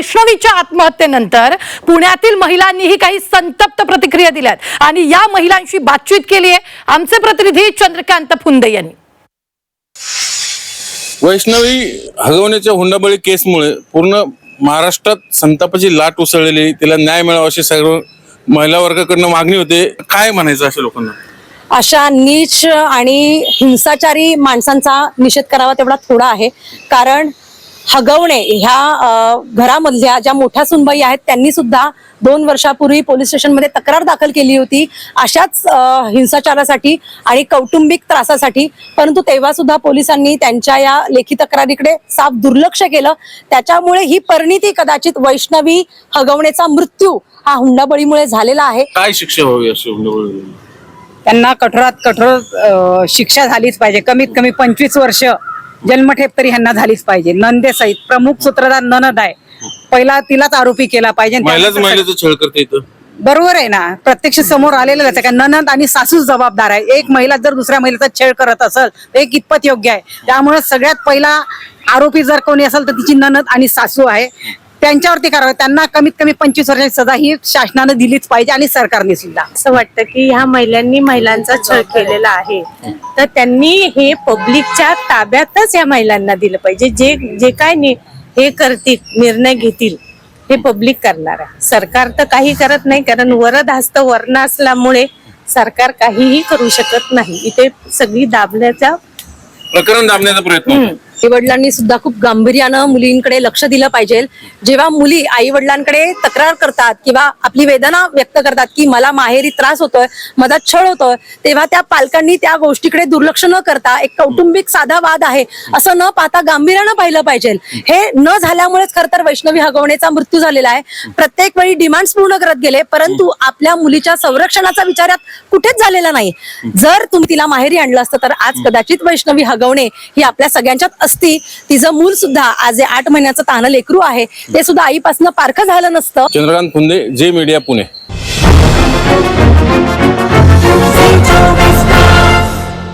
वैष्णवीच्या आत्महत्येनंतर पुण्यातील महिलांनीही काही संतप्त प्रतिक्रिया दिल्यात. आणि या महिलांशी बातचीत केली आहे आमचे प्रतिनिधी चंद्रकांत फुंदे यांनी. वैष्णवी हगवण्याच्या हुंडाबळी केसमुळे पूर्ण महाराष्ट्रात संतापाची लाट उसळलेली. तिला न्याय मिळावा अशी सर्व महिला वर्गाकडनं मागणी होते. काय म्हणायचं अशा लोकांना? अशा नीच आणि हिंसाचारी माणसांचा निषेध करावा तेवढा थोडा आहे. कारण हगवणे ह्या घरामधल्या ज्या मोठ्या सुनबाई आहेत त्यांनी सुद्धा दोन वर्षापूर्वी पोलीस स्टेशनमध्ये तक्रार दाखल केली होती. अशाच हिंसाचारासाठी आणि कौटुंबिक त्रासासाठी. परंतु तेव्हा सुद्धा पोलिसांनी त्यांच्या या लेखी तक्रारीकडे साफ दुर्लक्ष केलं. त्याच्यामुळे ही परिणिती कदाचित वैष्णवी हगवणेचा मृत्यू हा हुंडाबळीमुळे झालेला आहे. काय शिक्षा व्हावी अशी हुंडाबळी? त्यांना कठोरात कठोर शिक्षा झालीच पाहिजे. कमीत कमी पंचवीस वर्ष जन्मठेप तरी ह्यांना झालीच पाहिजे. नंदेसहित प्रमुख सूत्रधार ननद आहे. पहिला तिलाच आरोपी केला पाहिजे आणि महिलाच त्यानंतर महिलेचा छळ करते इथं. बरोबर आहे ना? प्रत्यक्ष समोर आलेलं आहे. का ननद आणि सासूच जबाबदार आहे. एक महिला जर दुसऱ्या महिलेचा छेड करत असेल तर हे कितपत योग्य आहे. त्यामुळे सगळ्यात पहिला आरोपी जर कोणी असेल तर तिची ननद आणि सासू आहे. त्यांच्यावरती कारवाई. त्यांना कमीत कमी पंचवीस वर्षाची सजा ही शासनानं दिलीच पाहिजे आणि सरकारने सुद्धा असं वाटतं की ह्या महिलांनी महिलांचा छळ केलेला आहे. तर त्यांनी हे पब्लिकच्या ताब्यातच या महिलांना दिलं पाहिजे. जे जे काय नि- हे करतील निर्णय घेतील हे पब्लिक करणार आहे. सरकार तर काही करत नाही कारण वरद हस्त वर्ण असल्यामुळे सरकार काहीही करू शकत नाही. इथे सगळी दाबण्याचा प्रकरण दाबण्याचा प्रयत्न. आई वडिलांनी सुद्धा खूप गांभीर्यानं मुलींकडे लक्ष दिलं पाहिजे. जेव्हा मुली आई वडिलांकडे तक्रार करतात किंवा आपली वेदना व्यक्त करतात की मला माहेरी त्रास होतोय मला छळ होतोय तेव्हा त्या पालकांनी त्या गोष्टीकडे दुर्लक्ष न करता एक कौटुंबिक साधा वाद आहे. असं न पाहता गांभीर्यानं पाहिलं पाहिजे. हे न झाल्यामुळेच खर तर वैष्णवी हगवण्याचा मृत्यू झालेला आहे. प्रत्येक वेळी डिमांड्स पूर्ण करत गेले परंतु आपल्या मुलीच्या संरक्षणाचा विचारात कुठेच झालेला नाही. जर तुम्ही तिला माहेरी आणलं असतं तर आज कदाचित वैष्णवी हगवणे ही आपल्या सगळ्यांच्यात असती तिचं मूल सुद्धा आज आठ महिन्याचं तानं लेकरू आहे. ते सुद्धा आईपासून पारखं झालं नसतं. चंद्रकांत कुंदे जे मीडिया पुणे.